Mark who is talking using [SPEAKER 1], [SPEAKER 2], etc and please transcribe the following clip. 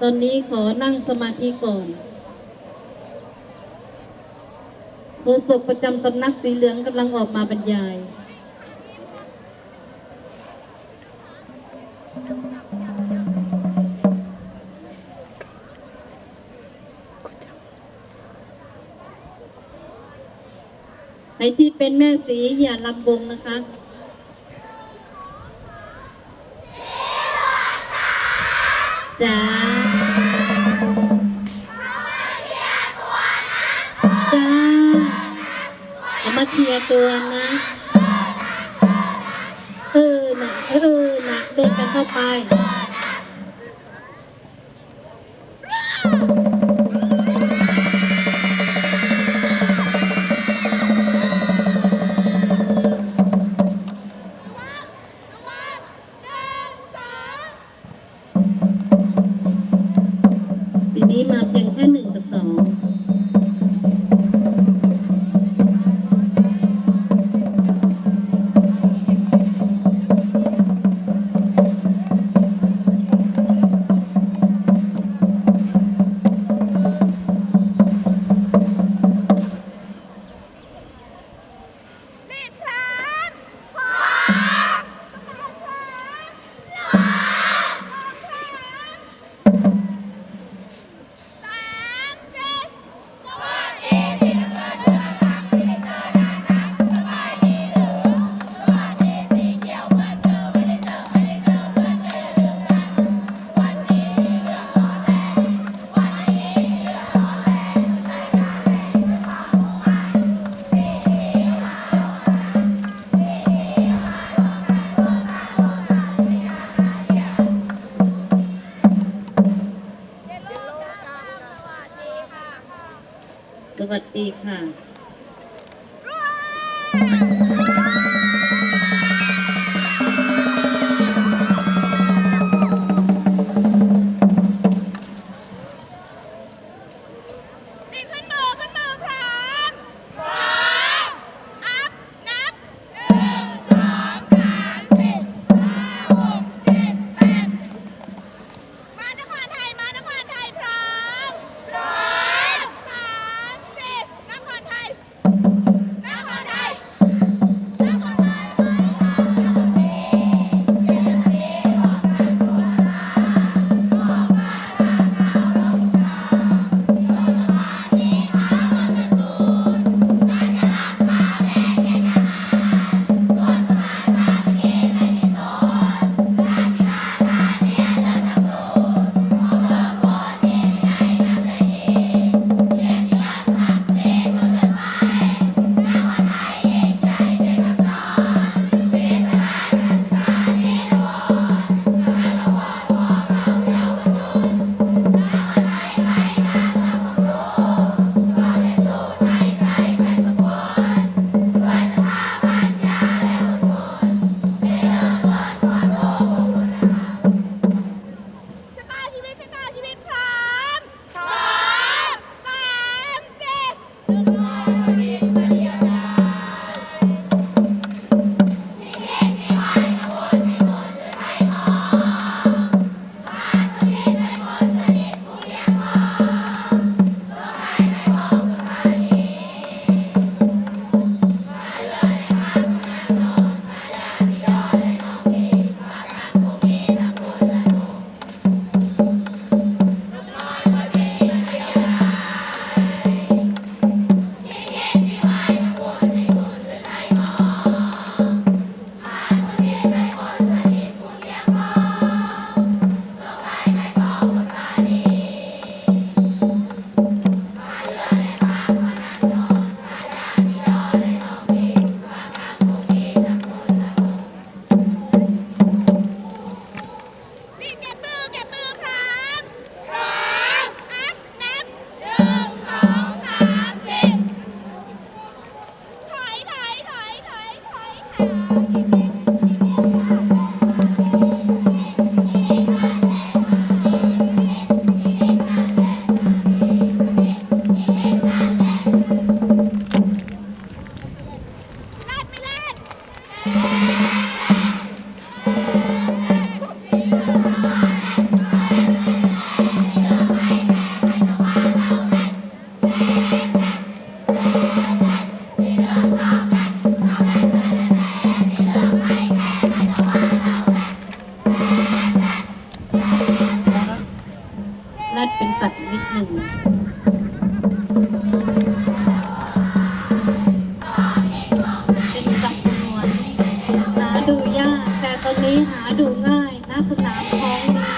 [SPEAKER 1] ตอนนี้ขอนั่งสมาธิก่อนโฆษกประจำสำนักสีเหลืองกำลังออกมาบรรยาย ไอที่เป็นแม่สีอย่าลำบงนะคะจ้า ตัวนะ เออนะเออหนัก
[SPEAKER 2] เดินกันเข้าไป วัสดีค่ะ
[SPEAKER 1] Thank you. ต่ตอนนี้หาดูง่ายณสนามท้องนี้